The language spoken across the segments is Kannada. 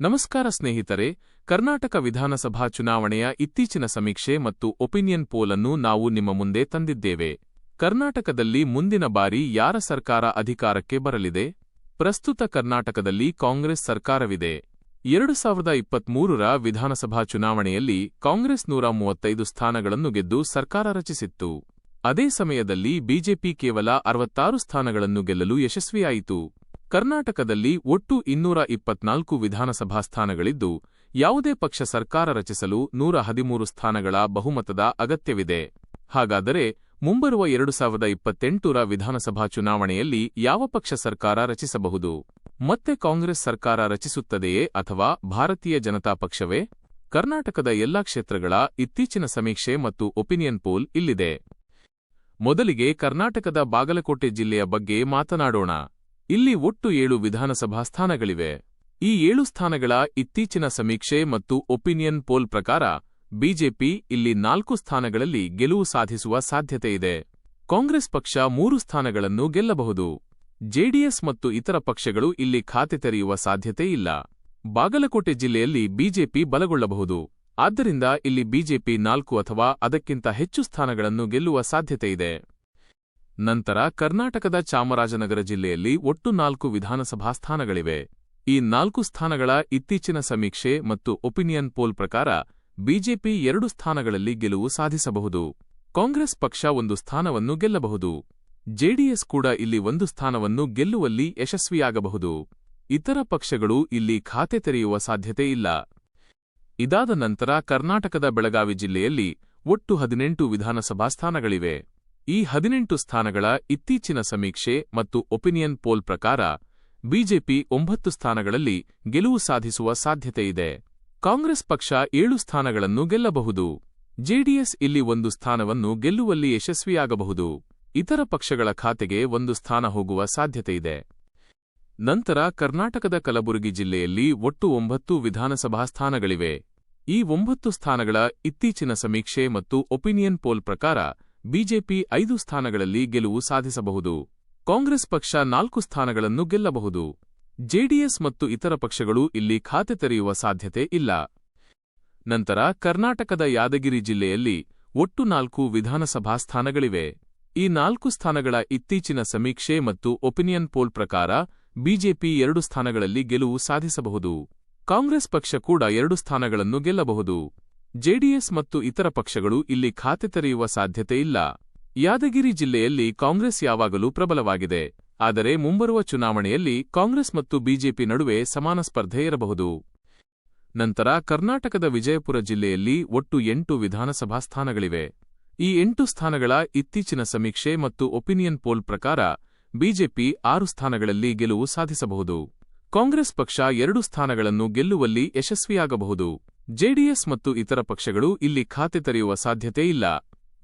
ನಮಸ್ಕಾರ ಸ್ನೇಹಿತರೆ, ಕರ್ನಾಟಕ ವಿಧಾನಸಭಾ ಚುನಾವಣೆಯ ಇತ್ತೀಚಿನ ಸಮೀಕ್ಷೆ ಮತ್ತು ಒಪಿನಿಯನ್ ಪೋಲ್ ಅನ್ನು ನಾವು ನಿಮ್ಮ ಮುಂದೆ ತಂದಿದ್ದೇವೆ. ಕರ್ನಾಟಕದಲ್ಲಿ ಮುಂದಿನ ಬಾರಿ ಯಾರ ಸರ್ಕಾರ ಅಧಿಕಾರಕ್ಕೆ ಬರಲಿದೆ? ಪ್ರಸ್ತುತ ಕರ್ನಾಟಕದಲ್ಲಿ ಕಾಂಗ್ರೆಸ್ ಸರ್ಕಾರವಿದೆ. ಎರಡು ಸಾವಿರದ ಇಪ್ಪತ್ಮೂರರ ವಿಧಾನಸಭಾ ಚುನಾವಣೆಯಲ್ಲಿ ಕಾಂಗ್ರೆಸ್ ನೂರ ಮೂವತ್ತೈದು ಸ್ಥಾನಗಳನ್ನು ಗೆದ್ದು ಸರ್ಕಾರ ರಚಿಸಿತ್ತು. ಅದೇ ಸಮಯದಲ್ಲಿ ಬಿಜೆಪಿ ಕೇವಲ ಅರವತ್ತಾರು ಸ್ಥಾನಗಳನ್ನು ಗೆಲ್ಲಲು ಯಶಸ್ವಿಯಾಯಿತು. ಕರ್ನಾಟಕದಲ್ಲಿ ಒಟ್ಟು ಇನ್ನೂರ ಇಪ್ಪತ್ನಾಲ್ಕು ವಿಧಾನಸಭಾ ಸ್ಥಾನಗಳಿದ್ದು, ಯಾವುದೇ ಪಕ್ಷ ಸರ್ಕಾರ ರಚಿಸಲು ನೂರ ಹದಿಮೂರು ಸ್ಥಾನಗಳ ಬಹುಮತದ ಅಗತ್ಯವಿದೆ. ಹಾಗಾದರೆ, ಮುಂಬರುವ ಎರಡು ಸಾವಿರದ ಇಪ್ಪತ್ತೆಂಟರ ವಿಧಾನಸಭಾ ಚುನಾವಣೆಯಲ್ಲಿ ಯಾವ ಪಕ್ಷ ಸರ್ಕಾರ ರಚಿಸಬಹುದು? ಮತ್ತೆ ಕಾಂಗ್ರೆಸ್ ಸರ್ಕಾರ ರಚಿಸುತ್ತದೆಯೇ ಅಥವಾ ಭಾರತೀಯ ಜನತಾ ಪಕ್ಷವೇ? ಕರ್ನಾಟಕದ ಎಲ್ಲಾ ಕ್ಷೇತ್ರಗಳ ಇತ್ತೀಚಿನ ಸಮೀಕ್ಷೆ ಮತ್ತು ಒಪಿನಿಯನ್ ಪೋಲ್ ಇಲ್ಲಿದೆ. ಮೊದಲಿಗೆ ಕರ್ನಾಟಕದ ಬಾಗಲಕೋಟೆ ಜಿಲ್ಲೆಯ ಬಗ್ಗೆ ಮಾತನಾಡೋಣ. ಇಲ್ಲಿ ಒಟ್ಟು ಏಳು ವಿಧಾನಸಭಾ ಸ್ಥಾನಗಳಿವೆ. ಈ ಏಳು ಸ್ಥಾನಗಳ ಇತ್ತೀಚಿನ ಸಮೀಕ್ಷೆ ಮತ್ತು ಒಪಿನಿಯನ್ ಪೋಲ್ ಪ್ರಕಾರ, ಬಿಜೆಪಿ ಇಲ್ಲಿ ನಾಲ್ಕು ಸ್ಥಾನಗಳಲ್ಲಿ ಗೆಲುವು ಸಾಧಿಸುವ ಸಾಧ್ಯತೆಯಿದೆ ಕಾಂಗ್ರೆಸ್ ಪಕ್ಷ ಮೂರು ಸ್ಥಾನಗಳನ್ನು ಗೆಲ್ಲಬಹುದು. ಜೆಡಿಎಸ್ ಮತ್ತು ಇತರ ಪಕ್ಷಗಳು ಇಲ್ಲಿ ಖಾತೆ ತೆರೆಯುವ ಸಾಧ್ಯತೆ ಇಲ್ಲ. ಬಾಗಲಕೋಟೆ ಜಿಲ್ಲೆಯಲ್ಲಿ ಬಿಜೆಪಿ ಬಲಗೊಳ್ಳಬಹುದು. ಆದ್ದರಿಂದ ಇಲ್ಲಿ ಬಿಜೆಪಿ ನಾಲ್ಕು ಅಥವಾ ಅದಕ್ಕಿಂತ ಹೆಚ್ಚು ಸ್ಥಾನಗಳನ್ನು ಗೆಲ್ಲುವ ಸಾಧ್ಯತೆಯಿದೆ ನಂತರ ಕರ್ನಾಟಕದ ಚಾಮರಾಜನಗರ ಜಿಲ್ಲೆಯಲ್ಲಿ ಒಟ್ಟು ನಾಲ್ಕು ವಿಧಾನಸಭಾ ಸ್ಥಾನಗಳಿವೆ. ಈ ನಾಲ್ಕು ಸ್ಥಾನಗಳ ಇತ್ತೀಚಿನ ಸಮೀಕ್ಷೆ ಮತ್ತು ಒಪಿನಿಯನ್ ಪೋಲ್ ಪ್ರಕಾರ ಬಿಜೆಪಿ ಎರಡು ಸ್ಥಾನಗಳಲ್ಲಿ ಗೆಲುವು ಸಾಧಿಸಬಹುದು. ಕಾಂಗ್ರೆಸ್ ಪಕ್ಷ ಒಂದು ಸ್ಥಾನವನ್ನು ಗೆಲ್ಲಬಹುದು. ಜೆಡಿಎಸ್ ಕೂಡ ಇಲ್ಲಿ ಒಂದು ಸ್ಥಾನವನ್ನು ಗೆಲ್ಲುವಲ್ಲಿ ಯಶಸ್ವಿಯಾಗಬಹುದು. ಇತರ ಪಕ್ಷಗಳು ಇಲ್ಲಿ ಖಾತೆ ತೆರೆಯುವ ಸಾಧ್ಯತೆ ಇಲ್ಲ. ಇದಾದ ನಂತರ ಕರ್ನಾಟಕದ ಬೆಳಗಾವಿ ಜಿಲ್ಲೆಯಲ್ಲಿ ಒಟ್ಟು ಹದಿನೆಂಟು ವಿಧಾನಸಭಾ ಸ್ಥಾನಗಳಿವೆ. ಈ ಹದಿನೆಂಟು ಸ್ಥಾನಗಳ ಇತ್ತೀಚಿನ ಸಮೀಕ್ಷೆ ಮತ್ತು ಒಪಿನಿಯನ್ ಪೋಲ್ ಪ್ರಕಾರ, ಬಿಜೆಪಿ ಒಂಬತ್ತು ಸ್ಥಾನಗಳಲ್ಲಿ ಗೆಲುವು ಸಾಧಿಸುವ ಸಾಧ್ಯತೆಯಿದೆ ಕಾಂಗ್ರೆಸ್ ಪಕ್ಷ ಏಳು ಸ್ಥಾನಗಳನ್ನು ಗೆಲ್ಲಬಹುದು. ಜೆಡಿಎಸ್ ಇಲ್ಲಿ ಒಂದು ಸ್ಥಾನವನ್ನು ಗೆಲ್ಲುವಲ್ಲಿ ಯಶಸ್ವಿಯಾಗಬಹುದು. ಇತರ ಪಕ್ಷಗಳ ಖಾತೆಗೆ ಒಂದು ಸ್ಥಾನ ಹೋಗುವ ಸಾಧ್ಯತೆಯಿದೆ ನಂತರ ಕರ್ನಾಟಕದ ಕಲಬುರಗಿ ಜಿಲ್ಲೆಯಲ್ಲಿ ಒಟ್ಟು ಒಂಬತ್ತು ವಿಧಾನಸಭಾ ಸ್ಥಾನಗಳಿವೆ. ಈ ಒಂಬತ್ತು ಸ್ಥಾನಗಳ ಇತ್ತೀಚಿನ ಸಮೀಕ್ಷೆ ಮತ್ತು ಒಪಿನಿಯನ್ ಪೋಲ್ ಪ್ರಕಾರ ಬಿಜೆಪಿ ಐದು ಸ್ಥಾನಗಳಲ್ಲಿ ಗೆಲುವು ಸಾಧಿಸಬಹುದು. ಕಾಂಗ್ರೆಸ್ ಪಕ್ಷ ನಾಲ್ಕು ಸ್ಥಾನಗಳನ್ನು ಗೆಲ್ಲಬಹುದು. ಜೆಡಿಎಸ್ ಮತ್ತು ಇತರ ಪಕ್ಷಗಳು ಇಲ್ಲಿ ಖಾತೆ ತೆರೆಯುವ ಸಾಧ್ಯತೆ ಇಲ್ಲ. ನಂತರ ಕರ್ನಾಟಕದ ಯಾದಗಿರಿ ಜಿಲ್ಲೆಯಲ್ಲಿ ಒಟ್ಟು ನಾಲ್ಕು ವಿಧಾನಸಭಾ ಸ್ಥಾನಗಳಿವೆ. ಈ ನಾಲ್ಕು ಸ್ಥಾನಗಳ ಇತ್ತೀಚಿನ ಸಮೀಕ್ಷೆ ಮತ್ತು ಒಪಿನಿಯನ್ ಪೋಲ್ ಪ್ರಕಾರ ಬಿಜೆಪಿ ಎರಡು ಸ್ಥಾನಗಳಲ್ಲಿ ಗೆಲುವು ಸಾಧಿಸಬಹುದು. ಕಾಂಗ್ರೆಸ್ ಪಕ್ಷ ಕೂಡ ಎರಡು ಸ್ಥಾನಗಳನ್ನು ಗೆಲ್ಲಬಹುದು. ಜೆಡಿಎಸ್ ಮತ್ತು ಇತರ ಪಕ್ಷಗಳು ಇಲ್ಲಿ ಖಾತೆ ತೆರೆಯುವ ಸಾಧ್ಯತೆ ಇಲ್ಲ. ಯಾದಗಿರಿ ಜಿಲ್ಲೆಯಲ್ಲಿ ಕಾಂಗ್ರೆಸ್ ಯಾವಾಗಲೂ ಪ್ರಬಲವಾಗಿದೆ. ಆದರೆ ಮುಂಬರುವ ಚುನಾವಣೆಯಲ್ಲಿ ಕಾಂಗ್ರೆಸ್ ಮತ್ತು ಬಿಜೆಪಿ ನಡುವೆ ಸಮಾನ ಸ್ಪರ್ಧೆ ಇರಬಹುದು. ನಂತರ ಕರ್ನಾಟಕದ ವಿಜಯಪುರ ಜಿಲ್ಲೆಯಲ್ಲಿ ಒಟ್ಟು ಎಂಟು ವಿಧಾನಸಭಾ ಸ್ಥಾನಗಳಿವೆ. ಈ ಎಂಟು ಸ್ಥಾನಗಳ ಇತ್ತೀಚಿನ ಸಮೀಕ್ಷೆ ಮತ್ತು ಒಪಿನಿಯನ್ ಪೋಲ್ ಪ್ರಕಾರ ಬಿಜೆಪಿ ಆರು ಸ್ಥಾನಗಳಲ್ಲಿ ಗೆಲುವು ಸಾಧಿಸಬಹುದು. ಕಾಂಗ್ರೆಸ್ ಪಕ್ಷ ಎರಡು ಸ್ಥಾನಗಳನ್ನು ಗೆಲ್ಲುವಲ್ಲಿ ಯಶಸ್ವಿಯಾಗಬಹುದು. ಜೆಡಿಎಸ್ ಮತ್ತು ಇತರ ಪಕ್ಷಗಳು ಇಲ್ಲಿ ಖಾತೆ ತೆರೆಯುವ ಸಾಧ್ಯತೆ ಇಲ್ಲ.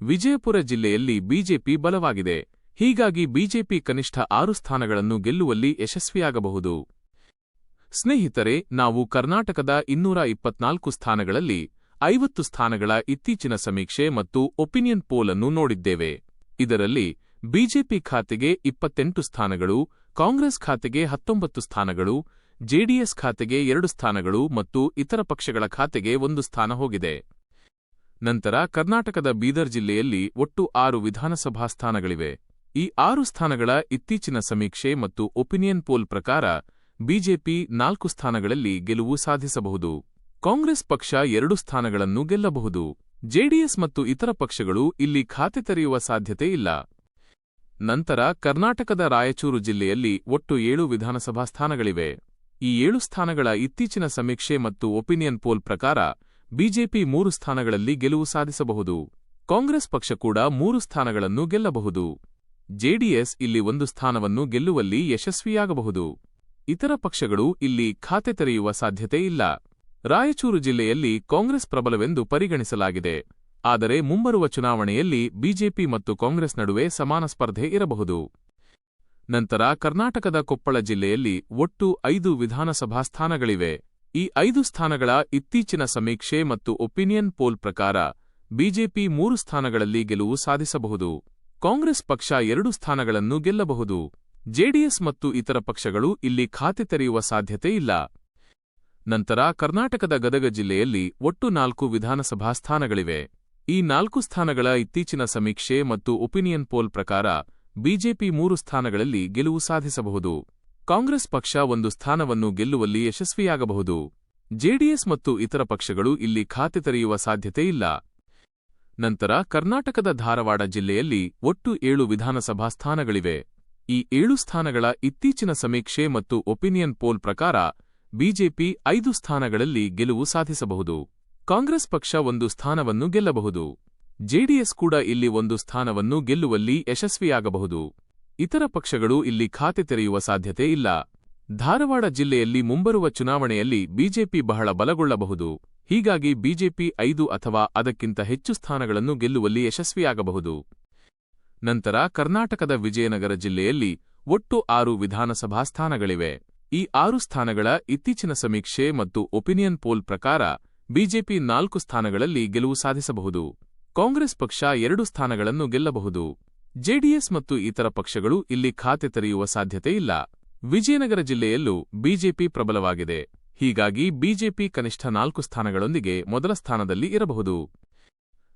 ವಿಜಯಪುರ ಜಿಲ್ಲೆಯಲ್ಲಿ ಬಿಜೆಪಿ ಬಲವಾಗಿದೆ. ಹೀಗಾಗಿ ಬಿಜೆಪಿ ಕನಿಷ್ಠ ಆರು ಸ್ಥಾನಗಳನ್ನು ಗೆಲ್ಲುವಲ್ಲಿ ಯಶಸ್ವಿಯಾಗಬಹುದು. ಸ್ನೇಹಿತರೆ, ನಾವು ಕರ್ನಾಟಕದ ಇನ್ನೂರ ಇಪ್ಪತ್ನಾಲ್ಕು ಸ್ಥಾನಗಳಲ್ಲಿ ಐವತ್ತು ಸ್ಥಾನಗಳ ಇತ್ತೀಚಿನ ಸಮೀಕ್ಷೆ ಮತ್ತು ಒಪಿನಿಯನ್ ಪೋಲ್ ಅನ್ನು ನೋಡಿದ್ದೇವೆ. ಇದರಲ್ಲಿ ಬಿಜೆಪಿ ಖಾತೆಗೆ ಇಪ್ಪತ್ತೆಂಟು ಸ್ಥಾನಗಳು, ಕಾಂಗ್ರೆಸ್ ಖಾತೆಗೆ ಹತ್ತೊಂಬತ್ತು ಸ್ಥಾನಗಳು ಜೆಡಿಎಸ್ ಖಾತೆಗೆ ಎರಡು ಸ್ಥಾನಗಳು ಮತ್ತು ಇತರ ಪಕ್ಷಗಳ ಖಾತೆಗೆ ಒಂದು ಸ್ಥಾನ ಹೋಗಿದೆ. ನಂತರ ಕರ್ನಾಟಕದ ಬೀದರ್ ಜಿಲ್ಲೆಯಲ್ಲಿ ಒಟ್ಟು ಆರು ವಿಧಾನಸಭಾ ಸ್ಥಾನಗಳಿವೆ. ಈ ಆರು ಸ್ಥಾನಗಳ ಇತ್ತೀಚಿನ ಸಮೀಕ್ಷೆ ಮತ್ತು ಒಪಿನಿಯನ್ ಪೋಲ್ ಪ್ರಕಾರ ಬಿಜೆಪಿ ನಾಲ್ಕು ಸ್ಥಾನಗಳಲ್ಲಿ ಗೆಲುವು ಸಾಧಿಸಬಹುದು. ಕಾಂಗ್ರೆಸ್ ಪಕ್ಷ ಎರಡು ಸ್ಥಾನಗಳನ್ನು ಗೆಲ್ಲಬಹುದು. ಜೆಡಿಎಸ್ ಮತ್ತು ಇತರ ಪಕ್ಷಗಳು ಇಲ್ಲಿ ಖಾತೆ ತೆರೆಯುವ ಸಾಧ್ಯತೆ ಇಲ್ಲ. ನಂತರ ಕರ್ನಾಟಕದ ರಾಯಚೂರು ಜಿಲ್ಲೆಯಲ್ಲಿ ಒಟ್ಟು ಏಳು ವಿಧಾನಸಭಾ ಸ್ಥಾನಗಳಿವೆ. ಈ ಏಳು ಸ್ಥಾನಗಳ ಇತ್ತೀಚಿನ ಸಮೀಕ್ಷೆ ಮತ್ತು ಒಪಿನಿಯನ್ ಪೋಲ್ ಪ್ರಕಾರ, ಬಿಜೆಪಿ ಮೂರು ಸ್ಥಾನಗಳಲ್ಲಿ ಗೆಲುವು ಸಾಧಿಸಬಹುದು. ಕಾಂಗ್ರೆಸ್ ಪಕ್ಷ ಕೂಡ ಮೂರು ಸ್ಥಾನಗಳನ್ನು ಗೆಲ್ಲಬಹುದು. ಜೆಡಿಎಸ್ ಇಲ್ಲಿ ಒಂದು ಸ್ಥಾನವನ್ನು ಗೆಲ್ಲುವಲ್ಲಿ ಯಶಸ್ವಿಯಾಗಬಹುದು. ಇತರ ಪಕ್ಷಗಳು ಇಲ್ಲಿ ಖಾತೆ ತೆರೆಯುವ ಸಾಧ್ಯತೆ ಇಲ್ಲ. ರಾಯಚೂರು ಜಿಲ್ಲೆಯಲ್ಲಿ ಕಾಂಗ್ರೆಸ್ ಪ್ರಬಲವೆಂದು ಪರಿಗಣಿಸಲಾಗಿದೆ. ಆದರೆ ಮುಂಬರುವ ಚುನಾವಣೆಯಲ್ಲಿ ಬಿಜೆಪಿ ಮತ್ತು ಕಾಂಗ್ರೆಸ್ ನಡುವೆ ಸಮಾನ ಸ್ಪರ್ಧೆ ಇರಬಹುದು. ನಂತರ ಕರ್ನಾಟಕದ ಕೊಪ್ಪಳ ಜಿಲ್ಲೆಯಲ್ಲಿ ಒಟ್ಟು ಐದು ವಿಧಾನಸಭಾ ಸ್ಥಾನಗಳಿವೆ. ಈ ಐದು ಸ್ಥಾನಗಳ ಇತ್ತೀಚಿನ ಸಮೀಕ್ಷೆ ಮತ್ತು ಒಪಿನಿಯನ್ ಪೋಲ್ ಪ್ರಕಾರ ಬಿಜೆಪಿ ಮೂರು ಸ್ಥಾನಗಳಲ್ಲಿ ಗೆಲುವು ಸಾಧಿಸಬಹುದು. ಕಾಂಗ್ರೆಸ್ ಪಕ್ಷ ಎರಡು ಸ್ಥಾನಗಳನ್ನು ಗೆಲ್ಲಬಹುದು. ಜೆಡಿಎಸ್ ಮತ್ತು ಇತರ ಪಕ್ಷಗಳು ಇಲ್ಲಿ ಖಾತೆ ತೆರೆಯುವ ಸಾಧ್ಯತೆ ಇಲ್ಲ. ನಂತರ ಕರ್ನಾಟಕದ ಗದಗ ಜಿಲ್ಲೆಯಲ್ಲಿ ಒಟ್ಟು ನಾಲ್ಕು ವಿಧಾನಸಭಾ ಸ್ಥಾನಗಳಿವೆ. ಈ ನಾಲ್ಕು ಸ್ಥಾನಗಳ ಇತ್ತೀಚಿನ ಸಮೀಕ್ಷೆ ಮತ್ತು ಒಪಿನಿಯನ್ ಪೋಲ್ ಪ್ರಕಾರ ಬಿಜೆಪಿ ಮೂರು ಸ್ಥಾನಗಳಲ್ಲಿ ಗೆಲುವು ಸಾಧಿಸಬಹುದು. ಕಾಂಗ್ರೆಸ್ ಪಕ್ಷ ಒಂದು ಸ್ಥಾನವನ್ನು ಗೆಲ್ಲುವಲ್ಲಿ ಯಶಸ್ವಿಯಾಗಬಹುದು. ಜೆಡಿಎಸ್ ಮತ್ತು ಇತರ ಪಕ್ಷಗಳು ಇಲ್ಲಿ ಖಾತೆ ತೆರೆಯುವ ಸಾಧ್ಯತೆ ಇಲ್ಲ. ನಂತರ ಕರ್ನಾಟಕದ ಧಾರವಾಡ ಜಿಲ್ಲೆಯಲ್ಲಿ ಒಟ್ಟು ಏಳು ವಿಧಾನಸಭಾ ಸ್ಥಾನಗಳಿವೆ. ಈ ಏಳು ಸ್ಥಾನಗಳ ಇತ್ತೀಚಿನ ಸಮೀಕ್ಷೆ ಮತ್ತು ಒಪಿನಿಯನ್ ಪೋಲ್ ಪ್ರಕಾರ ಬಿಜೆಪಿ ಐದು ಸ್ಥಾನಗಳಲ್ಲಿ ಗೆಲುವು ಸಾಧಿಸಬಹುದು. ಕಾಂಗ್ರೆಸ್ ಪಕ್ಷ ಒಂದು ಸ್ಥಾನವನ್ನು ಗೆಲ್ಲಬಹುದು. ಜೆಡಿಎಸ್ ಕೂಡ ಇಲ್ಲಿ ಒಂದು ಸ್ಥಾನವನ್ನು ಗೆಲ್ಲುವಲ್ಲಿ ಯಶಸ್ವಿಯಾಗಬಹುದು. ಇತರ ಪಕ್ಷಗಳು ಇಲ್ಲಿ ಖಾತೆ ತೆರೆಯುವ ಸಾಧ್ಯತೆ ಇಲ್ಲ. ಧಾರವಾಡ ಜಿಲ್ಲೆಯಲ್ಲಿ ಮುಂಬರುವ ಚುನಾವಣೆಯಲ್ಲಿ ಬಿಜೆಪಿ ಬಹಳ ಬಲಗೊಳ್ಳಬಹುದು. ಹೀಗಾಗಿ ಬಿಜೆಪಿ ಐದು ಅಥವಾ ಅದಕ್ಕಿಂತ ಹೆಚ್ಚು ಸ್ಥಾನಗಳನ್ನು ಗೆಲ್ಲುವಲ್ಲಿ ಯಶಸ್ವಿಯಾಗಬಹುದು. ನಂತರ ಕರ್ನಾಟಕದ ವಿಜಯನಗರ ಜಿಲ್ಲೆಯಲ್ಲಿ ಒಟ್ಟು ಆರು ವಿಧಾನಸಭಾ ಸ್ಥಾನಗಳಿವೆ. ಈ ಆರು ಸ್ಥಾನಗಳ ಇತ್ತೀಚಿನ ಸಮೀಕ್ಷೆ ಮತ್ತು ಒಪಿನಿಯನ್ ಪೋಲ್ ಪ್ರಕಾರ ಬಿಜೆಪಿ ನಾಲ್ಕು ಸ್ಥಾನಗಳಲ್ಲಿ ಗೆಲುವು ಸಾಧಿಸಬಹುದು. ಕಾಂಗ್ರೆಸ್ ಪಕ್ಷ ಎರಡು ಸ್ಥಾನಗಳನ್ನು ಗೆಲ್ಲಬಹುದು. ಜೆಡಿಎಸ್ ಮತ್ತು ಇತರ ಪಕ್ಷಗಳು ಇಲ್ಲಿ ಖಾತೆ ತೆರೆಯುವ ಸಾಧ್ಯತೆ ಇಲ್ಲ. ವಿಜಯನಗರ ಜಿಲ್ಲೆಯಲ್ಲೂ ಬಿಜೆಪಿ ಪ್ರಬಲವಾಗಿದೆ. ಹೀಗಾಗಿ ಬಿಜೆಪಿ ಕನಿಷ್ಠ ನಾಲ್ಕು ಸ್ಥಾನಗಳೊಂದಿಗೆ ಮೊದಲ ಸ್ಥಾನದಲ್ಲಿ ಇರಬಹುದು.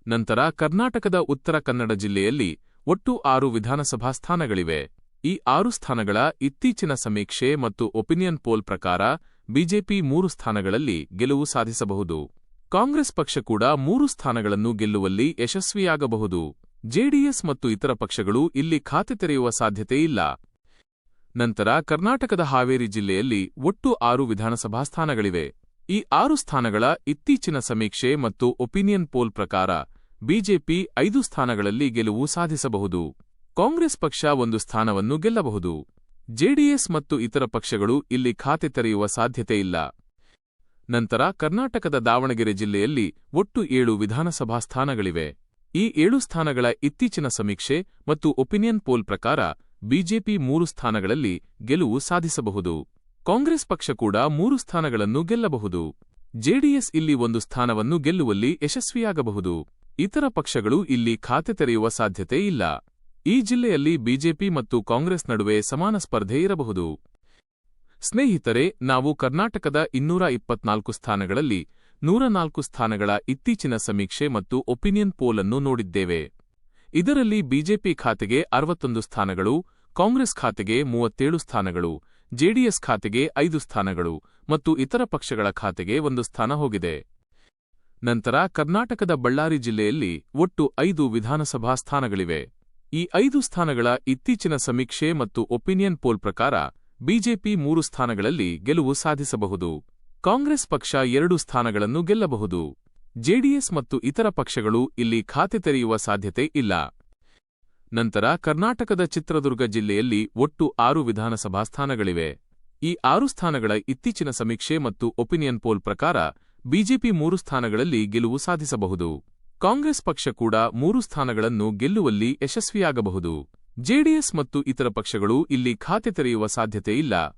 ನಂತರ ಕರ್ನಾಟಕದ ಉತ್ತರ ಕನ್ನಡ ಜಿಲ್ಲೆಯಲ್ಲಿ ಒಟ್ಟು ಆರು ವಿಧಾನಸಭಾ ಸ್ಥಾನಗಳಿವೆ. ಈ ಆರು ಸ್ಥಾನಗಳ ಇತ್ತೀಚಿನ ಸಮೀಕ್ಷೆ ಮತ್ತು ಒಪಿನಿಯನ್ ಪೋಲ್ ಪ್ರಕಾರ ಬಿಜೆಪಿ ಮೂರು ಸ್ಥಾನಗಳಲ್ಲಿ ಗೆಲುವು ಸಾಧಿಸಬಹುದು. ಕಾಂಗ್ರೆಸ್ ಪಕ್ಷ ಕೂಡ ಮೂರು ಸ್ಥಾನಗಳನ್ನು ಗೆಲ್ಲುವಲ್ಲಿ ಯಶಸ್ವಿಯಾಗಬಹುದು. ಜೆಡಿಎಸ್ ಮತ್ತು ಇತರ ಪಕ್ಷಗಳು ಇಲ್ಲಿ ಖಾತೆ ತೆರೆಯುವ ಸಾಧ್ಯತೆ ಇಲ್ಲ. ನಂತರ ಕರ್ನಾಟಕದ ಹಾವೇರಿ ಜಿಲ್ಲೆಯಲ್ಲಿ ಒಟ್ಟು ಆರು ವಿಧಾನಸಭಾ ಸ್ಥಾನಗಳಿವೆ. ಈ ಆರು ಸ್ಥಾನಗಳ ಇತ್ತೀಚಿನ ಸಮೀಕ್ಷೆ ಮತ್ತು ಒಪಿನಿಯನ್ ಪೋಲ್ ಪ್ರಕಾರ ಬಿಜೆಪಿ ಐದು ಸ್ಥಾನಗಳಲ್ಲಿ ಗೆಲುವು ಸಾಧಿಸಬಹುದು. ಕಾಂಗ್ರೆಸ್ ಪಕ್ಷ ಒಂದು ಸ್ಥಾನವನ್ನು ಗೆಲ್ಲಬಹುದು. ಜೆಡಿಎಸ್ ಮತ್ತು ಇತರ ಪಕ್ಷಗಳು ಇಲ್ಲಿ ಖಾತೆ ತೆರೆಯುವ ಸಾಧ್ಯತೆ ಇಲ್ಲ. ನಂತರ ಕರ್ನಾಟಕದ ದಾವಣಗೆರೆ ಜಿಲ್ಲೆಯಲ್ಲಿ ಒಟ್ಟು ಏಳು ವಿಧಾನಸಭಾ ಸ್ಥಾನಗಳಿವೆ. ಈ ಏಳು ಸ್ಥಾನಗಳ ಇತ್ತೀಚಿನ ಸಮೀಕ್ಷೆ ಮತ್ತು ಒಪಿನಿಯನ್ ಪೋಲ್ ಪ್ರಕಾರ ಬಿಜೆಪಿ ಮೂರು ಸ್ಥಾನಗಳಲ್ಲಿ ಗೆಲುವು ಸಾಧಿಸಬಹುದು. ಕಾಂಗ್ರೆಸ್ ಪಕ್ಷ ಕೂಡ ಮೂರು ಸ್ಥಾನಗಳನ್ನು ಗೆಲ್ಲಬಹುದು. ಜೆಡಿಎಸ್ ಇಲ್ಲಿ ಒಂದು ಸ್ಥಾನವನ್ನು ಗೆಲ್ಲುವಲ್ಲಿ ಯಶಸ್ವಿಯಾಗಬಹುದು. ಇತರ ಪಕ್ಷಗಳು ಇಲ್ಲಿ ಖಾತೆ ತೆರೆಯುವ ಸಾಧ್ಯತೆ ಇಲ್ಲ. ಈ ಜಿಲ್ಲೆಯಲ್ಲಿ ಬಿಜೆಪಿ ಮತ್ತು ಕಾಂಗ್ರೆಸ್ ನಡುವೆ ಸಮಾನ ಸ್ಪರ್ಧೆ ಇರಬಹುದು. ಸ್ನೇಹಿತರೆ, ನಾವು ಕರ್ನಾಟಕದ ಇನ್ನೂರ ಇಪ್ಪತ್ನಾಲ್ಕು ಸ್ಥಾನಗಳಲ್ಲಿ ನೂರ ನಾಲ್ಕು ಸ್ಥಾನಗಳ ಇತ್ತೀಚಿನ ಸಮೀಕ್ಷೆ ಮತ್ತು ಒಪಿನಿಯನ್ ಪೋಲ್ ಅನ್ನು ನೋಡಿದ್ದೇವೆ. ಇದರಲ್ಲಿ ಬಿಜೆಪಿ ಖಾತೆಗೆ ಅರವತ್ತೊಂದು ಸ್ಥಾನಗಳು, ಕಾಂಗ್ರೆಸ್ ಖಾತೆಗೆ ಮೂವತ್ತೇಳು ಸ್ಥಾನಗಳು, ಜೆಡಿಎಸ್ ಖಾತೆಗೆ ಐದು ಸ್ಥಾನಗಳು ಮತ್ತು ಇತರ ಪಕ್ಷಗಳ ಖಾತೆಗೆ ಒಂದು ಸ್ಥಾನ ಹೋಗಿದೆ. ನಂತರ ಕರ್ನಾಟಕದ ಬಳ್ಳಾರಿ ಜಿಲ್ಲೆಯಲ್ಲಿ ಒಟ್ಟು ಐದು ವಿಧಾನಸಭಾ ಸ್ಥಾನಗಳಿವೆ. ಈ ಐದು ಸ್ಥಾನಗಳ ಇತ್ತೀಚಿನ ಸಮೀಕ್ಷೆ ಮತ್ತು ಒಪಿನಿಯನ್ ಪೋಲ್ ಪ್ರಕಾರ ಬಿಜೆಪಿ ಮೂರು ಸ್ಥಾನಗಳಲ್ಲಿ ಗೆಲುವು ಸಾಧಿಸಬಹುದು. ಕಾಂಗ್ರೆಸ್ ಪಕ್ಷ ಎರಡು ಸ್ಥಾನಗಳನ್ನು ಗೆಲ್ಲಬಹುದು. ಜೆಡಿಎಸ್ ಮತ್ತು ಇತರ ಪಕ್ಷಗಳು ಇಲ್ಲಿ ಖಾತೆ ತೆರೆಯುವ ಸಾಧ್ಯತೆ ಇಲ್ಲ. ನಂತರ ಕರ್ನಾಟಕದ ಚಿತ್ರದುರ್ಗ ಜಿಲ್ಲೆಯಲ್ಲಿ ಒಟ್ಟು ಆರು ವಿಧಾನಸಭಾ ಸ್ಥಾನಗಳಿವೆ. ಈ ಆರು ಸ್ಥಾನಗಳ ಇತ್ತೀಚಿನ ಸಮೀಕ್ಷೆ ಮತ್ತು ಒಪಿನಿಯನ್ ಪೋಲ್ ಪ್ರಕಾರ ಬಿಜೆಪಿ ಮೂರು ಸ್ಥಾನಗಳಲ್ಲಿ ಗೆಲುವು ಸಾಧಿಸಬಹುದು. ಕಾಂಗ್ರೆಸ್ ಪಕ್ಷ ಕೂಡ ಮೂರು ಸ್ಥಾನಗಳನ್ನು ಗೆಲ್ಲುವಲ್ಲಿ ಯಶಸ್ವಿಯಾಗಬಹುದು. ಜೆಡಿಎಸ್ ಮತ್ತು ಇತರ ಪಕ್ಷಗಳು ಇಲ್ಲಿ ಖಾತೆ ತೆರೆಯುವ ಸಾಧ್ಯತೆ ಇಲ್ಲ.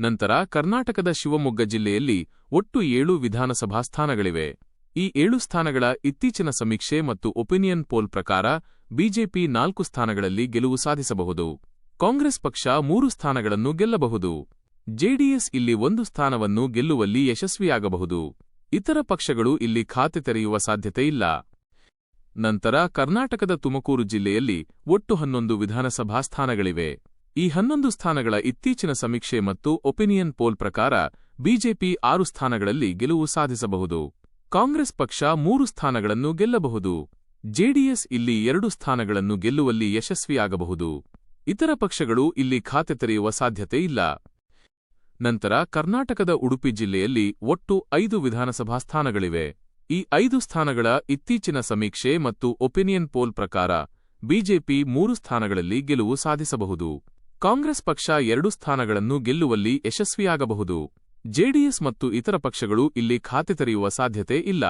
ನಂತರ ಕರ್ನಾಟಕದ ಶಿವಮೊಗ್ಗ ಜಿಲ್ಲೆಯಲ್ಲಿ ಒಟ್ಟು ಏಳು ವಿಧಾನಸಭಾ ಸ್ಥಾನಗಳಿವೆ. ಈ ಏಳು ಸ್ಥಾನಗಳ ಇತ್ತೀಚಿನ ಸಮೀಕ್ಷೆ ಮತ್ತು ಒಪಿನಿಯನ್ ಪೋಲ್ ಪ್ರಕಾರ ಬಿಜೆಪಿ ನಾಲ್ಕು ಸ್ಥಾನಗಳಲ್ಲಿ ಗೆಲುವು ಸಾಧಿಸಬಹುದು. ಕಾಂಗ್ರೆಸ್ ಪಕ್ಷ ಮೂರು ಸ್ಥಾನಗಳನ್ನು ಗೆಲ್ಲಬಹುದು. ಜೆಡಿಎಸ್ ಇಲ್ಲಿ ಒಂದು ಸ್ಥಾನವನ್ನು ಗೆಲ್ಲುವಲ್ಲಿ ಯಶಸ್ವಿಯಾಗಬಹುದು. ಇತರ ಪಕ್ಷಗಳು ಇಲ್ಲಿ ಖಾತೆ ತೆರೆಯುವ ಸಾಧ್ಯತೆ ಇಲ್ಲ. ನಂತರ ಕರ್ನಾಟಕದ ತುಮಕೂರು ಜಿಲ್ಲೆಯಲ್ಲಿ ಒಟ್ಟು ಹನ್ನೊಂದು ವಿಧಾನಸಭಾ ಸ್ಥಾನಗಳಿವೆ. ಈ ಹನ್ನೊಂದು ಸ್ಥಾನಗಳ ಇತ್ತೀಚಿನ ಸಮೀಕ್ಷೆ ಮತ್ತು ಒಪಿನಿಯನ್ ಪೋಲ್ ಪ್ರಕಾರ ಬಿಜೆಪಿ ಆರು ಸ್ಥಾನಗಳಲ್ಲಿ ಗೆಲುವು ಸಾಧಿಸಬಹುದು. ಕಾಂಗ್ರೆಸ್ ಪಕ್ಷ ಮೂರು ಸ್ಥಾನಗಳನ್ನು ಗೆಲ್ಲಬಹುದು. ಜೆಡಿಎಸ್ ಇಲ್ಲಿ ಎರಡು ಸ್ಥಾನಗಳನ್ನು ಗೆಲ್ಲುವಲ್ಲಿ ಯಶಸ್ವಿಯಾಗಬಹುದು. ಇತರ ಪಕ್ಷಗಳು ಇಲ್ಲಿ ಖಾತೆ ತೆರೆಯುವ ಸಾಧ್ಯತೆ ಇಲ್ಲ. ನಂತರ ಕರ್ನಾಟಕದ ಉಡುಪಿ ಜಿಲ್ಲೆಯಲ್ಲಿ ಒಟ್ಟು ಐದು ವಿಧಾನಸಭಾ ಸ್ಥಾನಗಳಿವೆ. ಈ ಐದು ಸ್ಥಾನಗಳ ಇತ್ತೀಚಿನ ಸಮೀಕ್ಷೆ ಮತ್ತು ಒಪಿನಿಯನ್ ಪೋಲ್ ಪ್ರಕಾರ, ಬಿಜೆಪಿ ಮೂರು ಸ್ಥಾನಗಳಲ್ಲಿ ಗೆಲುವು ಸಾಧಿಸಬಹುದು. ಕಾಂಗ್ರೆಸ್ ಪಕ್ಷ ಎರಡು ಸ್ಥಾನಗಳನ್ನು ಗೆಲ್ಲುವಲ್ಲಿ ಯಶಸ್ವಿಯಾಗಬಹುದು. ಜೆಡಿಎಸ್ ಮತ್ತು ಇತರ ಪಕ್ಷಗಳು ಇಲ್ಲಿ ಖಾತೆ ತೆರೆಯುವ ಸಾಧ್ಯತೆ ಇಲ್ಲ.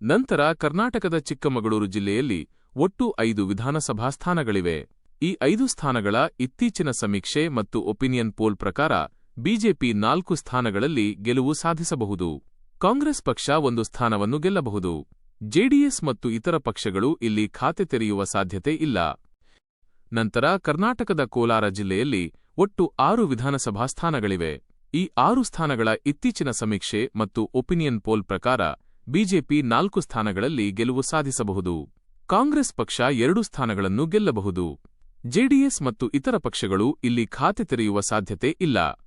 ನಂತರ ಕರ್ನಾಟಕದ ಚಿಕ್ಕಮಗಳೂರು ಜಿಲ್ಲೆಯಲ್ಲಿ ಒಟ್ಟು ಐದು ವಿಧಾನಸಭಾ ಸ್ಥಾನಗಳಿವೆ. ಈ ಐದು ಸ್ಥಾನಗಳ ಇತ್ತೀಚಿನ ಸಮೀಕ್ಷೆ ಮತ್ತು ಒಪಿನಿಯನ್ ಪೋಲ್ ಪ್ರಕಾರ, ಬಿಜೆಪಿ ನಾಲ್ಕು ಸ್ಥಾನಗಳಲ್ಲಿ ಗೆಲುವು ಸಾಧಿಸಬಹುದು. ಕಾಂಗ್ರೆಸ್ ಪಕ್ಷ ಒಂದು ಸ್ಥಾನವನ್ನು ಗೆಲ್ಲಬಹುದು. ಜೆಡಿಎಸ್ ಮತ್ತು ಇತರ ಪಕ್ಷಗಳು ಇಲ್ಲಿ ಖಾತೆ ತೆರೆಯುವ ಸಾಧ್ಯತೆ ಇಲ್ಲ. ನಂತರ ಕರ್ನಾಟಕದ ಕೋಲಾರ ಜಿಲ್ಲೆಯಲ್ಲಿ ಒಟ್ಟು ಆರು ವಿಧಾನಸಭಾ ಸ್ಥಾನಗಳಿವೆ. ಈ ಆರು ಸ್ಥಾನಗಳ ಇತ್ತೀಚಿನ ಸಮೀಕ್ಷೆ ಮತ್ತು ಒಪಿನಿಯನ್ ಪೋಲ್ ಪ್ರಕಾರ ಬಿಜೆಪಿ ನಾಲ್ಕು ಸ್ಥಾನಗಳಲ್ಲಿ ಗೆಲುವು ಸಾಧಿಸಬಹುದು. ಕಾಂಗ್ರೆಸ್ ಪಕ್ಷ ಎರಡು ಸ್ಥಾನಗಳನ್ನು ಗೆಲ್ಲಬಹುದು. ಜೆಡಿಎಸ್ ಮತ್ತು ಇತರ ಪಕ್ಷಗಳು ಇಲ್ಲಿ ಖಾತೆ ತೆರೆಯುವ ಸಾಧ್ಯತೆ ಇಲ್ಲ.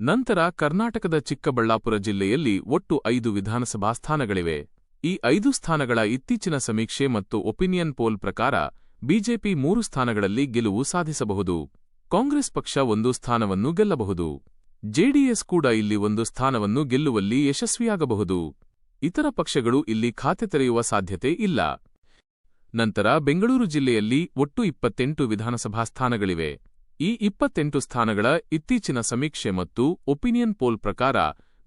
ನಂತರ ಕರ್ನಾಟಕದ ಚಿಕ್ಕಬಳ್ಳಾಪುರ ಜಿಲ್ಲೆಯಲ್ಲಿ ಒಟ್ಟು ಐದು ವಿಧಾನಸಭಾ ಸ್ಥಾನಗಳಿವೆ. ಈ ಐದು ಸ್ಥಾನಗಳ ಇತ್ತೀಚಿನ ಸಮೀಕ್ಷೆ ಮತ್ತು ಒಪಿನಿಯನ್ ಪೋಲ್ ಪ್ರಕಾರ ಬಿಜೆಪಿ ಮೂರು ಸ್ಥಾನಗಳಲ್ಲಿ ಗೆಲುವು ಸಾಧಿಸಬಹುದು. ಕಾಂಗ್ರೆಸ್ ಪಕ್ಷ ಒಂದು ಸ್ಥಾನವನ್ನು ಗೆಲ್ಲಬಹುದು. ಜೆಡಿಎಸ್ ಕೂಡ ಇಲ್ಲಿ ಒಂದು ಸ್ಥಾನವನ್ನು ಗೆಲ್ಲುವಲ್ಲಿ ಯಶಸ್ವಿಯಾಗಬಹುದು. ಇತರ ಪಕ್ಷಗಳು ಇಲ್ಲಿ ಖಾತೆ ತೆರೆಯುವ ಸಾಧ್ಯತೆ ಇಲ್ಲ. ನಂತರ ಬೆಂಗಳೂರು ಜಿಲ್ಲೆಯಲ್ಲಿ ಒಟ್ಟು ಇಪ್ಪತ್ತೆಂಟು ವಿಧಾನಸಭಾ ಸ್ಥಾನಗಳಿವೆ. ಈ ಇಪ್ಪತ್ತೆಂಟು ಸ್ಥಾನಗಳ ಇತ್ತೀಚಿನ ಸಮೀಕ್ಷೆ ಮತ್ತು ಒಪಿನಿಯನ್ ಪೋಲ್ ಪ್ರಕಾರ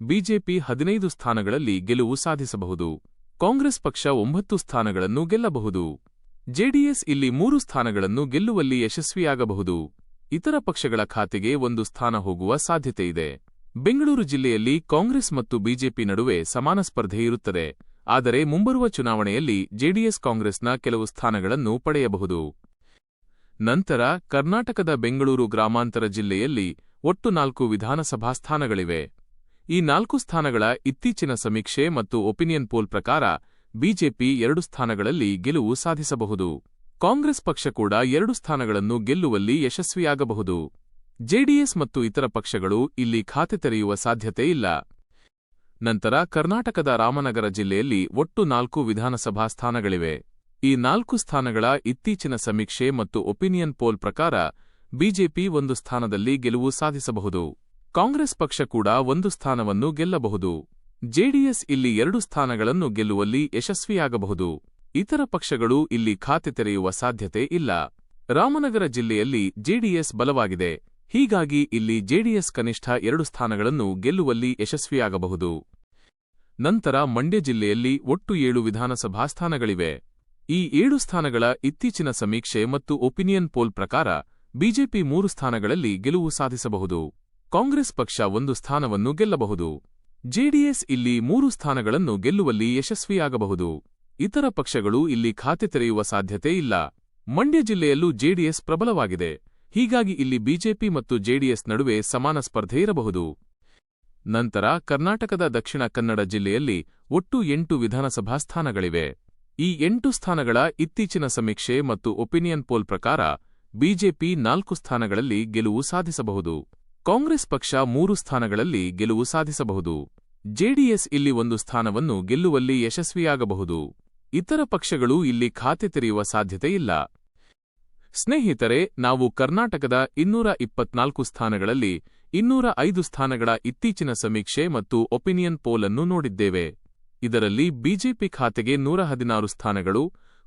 ಬಿಜೆಪಿ ಹದಿನೈದು ಸ್ಥಾನಗಳಲ್ಲಿ ಗೆಲುವು ಸಾಧಿಸಬಹುದು. ಕಾಂಗ್ರೆಸ್ ಪಕ್ಷ ಒಂಬತ್ತು ಸ್ಥಾನಗಳನ್ನು ಗೆಲ್ಲಬಹುದು. ಜೆಡಿಎಸ್ ಇಲ್ಲಿ ಮೂರು ಸ್ಥಾನಗಳನ್ನು ಗೆಲ್ಲುವಲ್ಲಿ ಯಶಸ್ವಿಯಾಗಬಹುದು. ಇತರ ಪಕ್ಷಗಳ ಖಾತೆಗೆ ಒಂದು ಸ್ಥಾನ ಹೋಗುವ ಸಾಧ್ಯತೆಯಿದೆ ಬೆಂಗಳೂರು ಜಿಲ್ಲೆಯಲ್ಲಿ ಕಾಂಗ್ರೆಸ್ ಮತ್ತು ಬಿಜೆಪಿ ನಡುವೆ ಸಮಾನ ಸ್ಪರ್ಧೆ ಇರುತ್ತದೆ. ಆದರೆ ಮುಂಬರುವ ಚುನಾವಣೆಯಲ್ಲಿ ಜೆಡಿಎಸ್ ಕಾಂಗ್ರೆಸ್ನ ಕೆಲವು ಸ್ಥಾನಗಳನ್ನು ಪಡೆಯಬಹುದು. ನಂತರ ಕರ್ನಾಟಕದ ಬೆಂಗಳೂರು ಗ್ರಾಮಾಂತರ ಜಿಲ್ಲೆಯಲ್ಲಿ ಒಟ್ಟು ನಾಲ್ಕು ವಿಧಾನಸಭಾ ಸ್ಥಾನಗಳಿವೆ. ಈ ನಾಲ್ಕು ಸ್ಥಾನಗಳ ಇತ್ತೀಚಿನ ಸಮೀಕ್ಷೆ ಮತ್ತು ಒಪಿನಿಯನ್ ಪೋಲ್ ಪ್ರಕಾರ ಬಿಜೆಪಿ ಎರಡು ಸ್ಥಾನಗಳಲ್ಲಿ ಗೆಲುವು ಸಾಧಿಸಬಹುದು. ಕಾಂಗ್ರೆಸ್ ಪಕ್ಷ ಕೂಡ ಎರಡು ಸ್ಥಾನಗಳನ್ನು ಗೆಲ್ಲುವಲ್ಲಿ ಯಶಸ್ವಿಯಾಗಬಹುದು. ಜೆಡಿಎಸ್ ಮತ್ತು ಇತರ ಪಕ್ಷಗಳು ಇಲ್ಲಿ ಖಾತೆ ತೆರೆಯುವ ಸಾಧ್ಯತೆ ಇಲ್ಲ. ನಂತರ ಕರ್ನಾಟಕದ ರಾಮನಗರ ಜಿಲ್ಲೆಯಲ್ಲಿ ಒಟ್ಟು ನಾಲ್ಕು ವಿಧಾನಸಭಾ ಸ್ಥಾನಗಳಿವೆ. ಈ ನಾಲ್ಕು ಸ್ಥಾನಗಳ ಇತ್ತೀಚಿನ ಸಮೀಕ್ಷೆ ಮತ್ತು ಒಪಿನಿಯನ್ ಪೋಲ್ ಪ್ರಕಾರ, ಬಿಜೆಪಿ ಒಂದು ಸ್ಥಾನದಲ್ಲಿ ಗೆಲುವು ಸಾಧಿಸಬಹುದು. ಕಾಂಗ್ರೆಸ್ ಪಕ್ಷ ಕೂಡ ಒಂದು ಸ್ಥಾನವನ್ನು ಗೆಲ್ಲಬಹುದು. ಜೆಡಿಎಸ್ ಇಲ್ಲಿ ಎರಡು ಸ್ಥಾನಗಳನ್ನು ಗೆಲ್ಲುವಲ್ಲಿ ಯಶಸ್ವಿಯಾಗಬಹುದು. ಇತರ ಪಕ್ಷಗಳು ಇಲ್ಲಿ ಖಾತೆ ತೆರೆಯುವ ಸಾಧ್ಯತೆ ಇಲ್ಲ. ರಾಮನಗರ ಜಿಲ್ಲೆಯಲ್ಲಿ ಜೆಡಿಎಸ್ ಬಲವಾಗಿದೆ. ಹೀಗಾಗಿ ಇಲ್ಲಿ ಜೆಡಿಎಸ್ ಕನಿಷ್ಠ ಎರಡು ಸ್ಥಾನಗಳನ್ನು ಗೆಲ್ಲುವಲ್ಲಿ ಯಶಸ್ವಿಯಾಗಬಹುದು. ನಂತರ ಮಂಡ್ಯ ಜಿಲ್ಲೆಯಲ್ಲಿ ಒಟ್ಟು ಏಳು ವಿಧಾನಸಭಾ ಸ್ಥಾನಗಳಿವೆ. ಈ ಏಳು ಸ್ಥಾನಗಳ ಇತ್ತೀಚಿನ ಸಮೀಕ್ಷೆ ಮತ್ತು ಒಪಿನಿಯನ್ ಪೋಲ್ ಪ್ರಕಾರ ಬಿಜೆಪಿ ಮೂರು ಸ್ಥಾನಗಳಲ್ಲಿ ಗೆಲುವು ಸಾಧಿಸಬಹುದು. ಕಾಂಗ್ರೆಸ್ ಪಕ್ಷ ಒಂದು ಸ್ಥಾನವನ್ನು ಗೆಲ್ಲಬಹುದು. ಜೆಡಿಎಸ್ ಇಲ್ಲಿ ಮೂರು ಸ್ಥಾನಗಳನ್ನು ಗೆಲ್ಲುವಲ್ಲಿ ಯಶಸ್ವಿಯಾಗಬಹುದು. ಇತರ ಪಕ್ಷಗಳು ಇಲ್ಲಿ ಖಾತೆ ತೆರೆಯುವ ಸಾಧ್ಯತೆ ಇಲ್ಲ. ಮಂಡ್ಯ ಜಿಲ್ಲೆಯಲ್ಲೂ ಜೆಡಿಎಸ್ ಪ್ರಬಲವಾಗಿದೆ. ಹೀಗಾಗಿ ಇಲ್ಲಿ ಬಿಜೆಪಿ ಮತ್ತು ಜೆಡಿಎಸ್ ನಡುವೆ ಸಮಾನ ಸ್ಪರ್ಧೆ ಇರಬಹುದು. ನಂತರ ಕರ್ನಾಟಕದ ದಕ್ಷಿಣ ಕನ್ನಡ ಜಿಲ್ಲೆಯಲ್ಲಿ ಒಟ್ಟು ಎಂಟು ವಿಧಾನಸಭಾ ಸ್ಥಾನಗಳಿವೆ. ಈ ಎಂಟು ಸ್ಥಾನಗಳ ಇತ್ತೀಚಿನ ಸಮೀಕ್ಷೆ ಮತ್ತು ಒಪಿನಿಯನ್ ಪೋಲ್ ಪ್ರಕಾರ, ಬಿಜೆಪಿ ನಾಲ್ಕು ಸ್ಥಾನಗಳಲ್ಲಿ ಗೆಲುವು ಸಾಧಿಸಬಹುದು. ಕಾಂಗ್ರೆಸ್ ಪಕ್ಷ ಮೂರು ಸ್ಥಾನಗಳಲ್ಲಿ ಗೆಲುವು ಸಾಧಿಸಬಹುದು. ಜೆಡಿಎಸ್ ಇಲ್ಲಿ ಒಂದು ಸ್ಥಾನವನ್ನು ಗೆಲ್ಲುವಲ್ಲಿ ಯಶಸ್ವಿಯಾಗಬಹುದು. ಇತರ ಪಕ್ಷಗಳು ಇಲ್ಲಿ ಖಾತೆ ತೆರೆಯುವ ಸಾಧ್ಯತೆಯಿಲ್ಲ ಸ್ನೇಹಿತರೆ, ನಾವು ಕರ್ನಾಟಕದ ಇನ್ನೂರ ಇಪ್ಪತ್ನಾಲ್ಕು ಸ್ಥಾನಗಳಲ್ಲಿ ಇನ್ನೂರ ಐದು ಸ್ಥಾನಗಳ ಇತ್ತೀಚಿನ ಸಮೀಕ್ಷೆ ಮತ್ತು ಒಪಿನಿಯನ್ ಪೋಲ್ ಅನ್ನು ನೋಡಿದ್ದೇವೆ. ಇದರಲ್ಲಿ ಬಿಜೆಪಿ ಖಾತೆಗೆ ನೂರ ಹದಿನಾರು ಸ್ಥಾನಗಳು,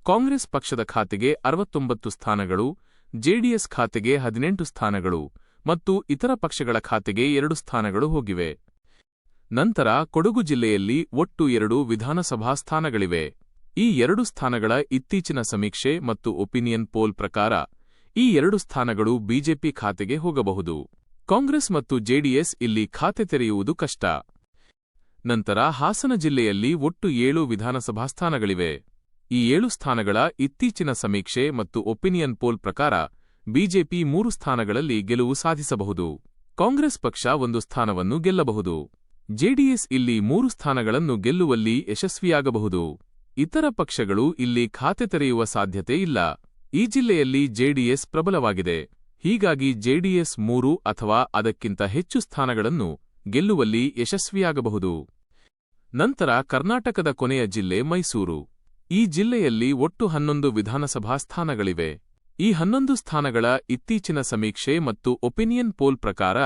ಕಾಂಗ್ರೆಸ್ ಪಕ್ಷದ ಖಾತೆಗೆ ಅರವತ್ತೊಂಬತ್ತು ಸ್ಥಾನಗಳು, ಜೆಡಿಎಸ್ ಖಾತೆಗೆ ಹದಿನೆಂಟು ಸ್ಥಾನಗಳು ಮತ್ತು ಇತರ ಪಕ್ಷಗಳ ಖಾತೆಗೆ ಎರಡು ಸ್ಥಾನಗಳು ಹೋಗಿವೆ. ನಂತರ ಕೊಡಗು ಜಿಲ್ಲೆಯಲ್ಲಿ ಒಟ್ಟು ಎರಡು ವಿಧಾನಸಭಾ ಸ್ಥಾನಗಳಿವೆ. ಈ ಎರಡು ಸ್ಥಾನಗಳ ಇತ್ತೀಚಿನ ಸಮೀಕ್ಷೆ ಮತ್ತು ಒಪಿನಿಯನ್ ಪೋಲ್ ಪ್ರಕಾರ ಈ ಎರಡು ಸ್ಥಾನಗಳು ಬಿಜೆಪಿ ಖಾತೆಗೆ ಹೋಗಬಹುದು. ಕಾಂಗ್ರೆಸ್ ಮತ್ತು ಜೆಡಿಎಸ್ ಇಲ್ಲಿ ಖಾತೆ ತೆರೆಯುವುದು ಕಷ್ಟ. ನಂತರ ಹಾಸನ ಜಿಲ್ಲೆಯಲ್ಲಿ ಒಟ್ಟು ಏಳು ವಿಧಾನಸಭಾ ಸ್ಥಾನಗಳಿವೆ. ಈ ಏಳು ಸ್ಥಾನಗಳ ಇತ್ತೀಚಿನ ಸಮೀಕ್ಷೆ ಮತ್ತು ಒಪಿನಿಯನ್ ಪೋಲ್ ಪ್ರಕಾರ ಬಿಜೆಪಿ ಮೂರು ಸ್ಥಾನಗಳಲ್ಲಿ ಗೆಲುವು ಸಾಧಿಸಬಹುದು. ಕಾಂಗ್ರೆಸ್ ಪಕ್ಷ ಒಂದು ಸ್ಥಾನವನ್ನು ಗೆಲ್ಲಬಹುದು. ಜೆಡಿಎಸ್ ಇಲ್ಲಿ ಮೂರು ಸ್ಥಾನಗಳನ್ನು ಗೆಲ್ಲುವಲ್ಲಿ ಯಶಸ್ವಿಯಾಗಬಹುದು. ಇತರ ಪಕ್ಷಗಳು ಇಲ್ಲಿ ಖಾತೆ ತೆರೆಯುವ ಸಾಧ್ಯತೆ ಇಲ್ಲ. ಈ ಜಿಲ್ಲೆಯಲ್ಲಿ ಜೆಡಿಎಸ್ ಪ್ರಬಲವಾಗಿದೆ. ಹೀಗಾಗಿ ಜೆಡಿಎಸ್ ಮೂರು ಅಥವಾ ಅದಕ್ಕಿಂತ ಹೆಚ್ಚು ಸ್ಥಾನಗಳನ್ನು ಗೆಲ್ಲುವಲ್ಲಿ ಯಶಸ್ವಿಯಾಗಬಹುದು. ನಂತರ ಕರ್ನಾಟಕದ ಕೊನೆಯ ಜಿಲ್ಲೆ ಮೈಸೂರು. ಈ ಜಿಲ್ಲೆಯಲ್ಲಿ ಒಟ್ಟು ಹನ್ನೊಂದು ವಿಧಾನಸಭಾ ಸ್ಥಾನಗಳಿವೆ. ಈ ಹನ್ನೊಂದು ಸ್ಥಾನಗಳ ಇತ್ತೀಚಿನ ಸಮೀಕ್ಷೆ ಮತ್ತು ಒಪಿನಿಯನ್ ಪೋಲ್ ಪ್ರಕಾರ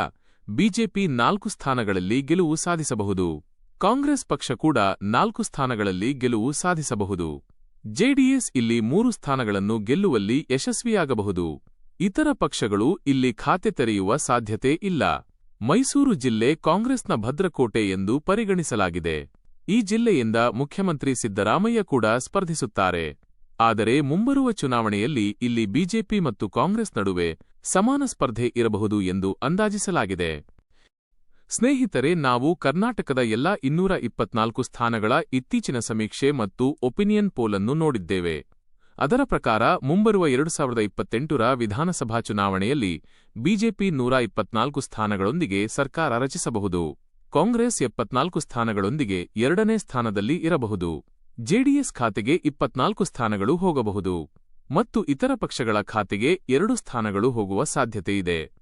ಬಿಜೆಪಿ ನಾಲ್ಕು ಸ್ಥಾನಗಳಲ್ಲಿ ಗೆಲುವು ಸಾಧಿಸಬಹುದು. ಕಾಂಗ್ರೆಸ್ ಪಕ್ಷ ಕೂಡ ನಾಲ್ಕು ಸ್ಥಾನಗಳಲ್ಲಿ ಗೆಲುವು ಸಾಧಿಸಬಹುದು. ಜೆಡಿಎಸ್ ಇಲ್ಲಿ ಮೂರು ಸ್ಥಾನಗಳನ್ನು ಗೆಲ್ಲುವಲ್ಲಿ ಯಶಸ್ವಿಯಾಗಬಹುದು. ಇತರ ಪಕ್ಷಗಳು ಇಲ್ಲಿ ಖಾತೆ ತೆರೆಯುವ ಸಾಧ್ಯತೆ ಇಲ್ಲ. ಮೈಸೂರು ಜಿಲ್ಲೆ ಕಾಂಗ್ರೆಸ್ನ ಭದ್ರಕೋಟೆ ಎಂದು ಪರಿಗಣಿಸಲಾಗಿದೆ. ಈ ಜಿಲ್ಲೆಯಿಂದ ಮುಖ್ಯಮಂತ್ರಿ ಸಿದ್ದರಾಮಯ್ಯ ಕೂಡ ಸ್ಪರ್ಧಿಸುತ್ತಾರೆ. ಆದರೆ ಮುಂಬರುವ ಚುನಾವಣೆಯಲ್ಲಿ ಇಲ್ಲಿ ಬಿಜೆಪಿ ಮತ್ತು ಕಾಂಗ್ರೆಸ್ ನಡುವೆ ಸಮಾನ ಸ್ಪರ್ಧೆ ಇರಬಹುದು ಎಂದು ಅಂದಾಜಿಸಲಾಗಿದೆ. ಸ್ನೇಹಿತರೆ, ನಾವು ಕರ್ನಾಟಕದ ಎಲ್ಲಾ ಇನ್ನೂರ ಇಪ್ಪತ್ನಾಲ್ಕು ಸ್ಥಾನಗಳ ಇತ್ತೀಚಿನ ಸಮೀಕ್ಷೆ ಮತ್ತು ಒಪಿನಿಯನ್ ಪೋಲ್ ಅನ್ನು ನೋಡಿದ್ದೇವೆ. ಅದರ ಪ್ರಕಾರ, ಮುಂಬರುವ ಎರಡು ಸಾವಿರದ ಇಪ್ಪತ್ತೆಂಟರ ವಿಧಾನಸಭಾ ಚುನಾವಣೆಯಲ್ಲಿ ಬಿಜೆಪಿ ನೂರ ಇಪ್ಪತ್ನಾಲ್ಕು ಸ್ಥಾನಗಳೊಂದಿಗೆ ಸರ್ಕಾರ ರಚಿಸಬಹುದು. ಕಾಂಗ್ರೆಸ್ ಎಪ್ಪತ್ನಾಲ್ಕು ಸ್ಥಾನಗಳೊಂದಿಗೆ ಎರಡನೇ ಸ್ಥಾನದಲ್ಲಿ ಇರಬಹುದು. ಜೆಡಿಎಸ್ ಖಾತೆಗೆ ಇಪ್ಪತ್ನಾಲ್ಕು ಸ್ಥಾನಗಳು ಹೋಗಬಹುದು. ಮತ್ತು ಇತರ ಪಕ್ಷಗಳ ಖಾತೆಗೆ ಎರಡು ಸ್ಥಾನಗಳು ಹೋಗುವ ಸಾಧ್ಯತೆಯಿದೆ.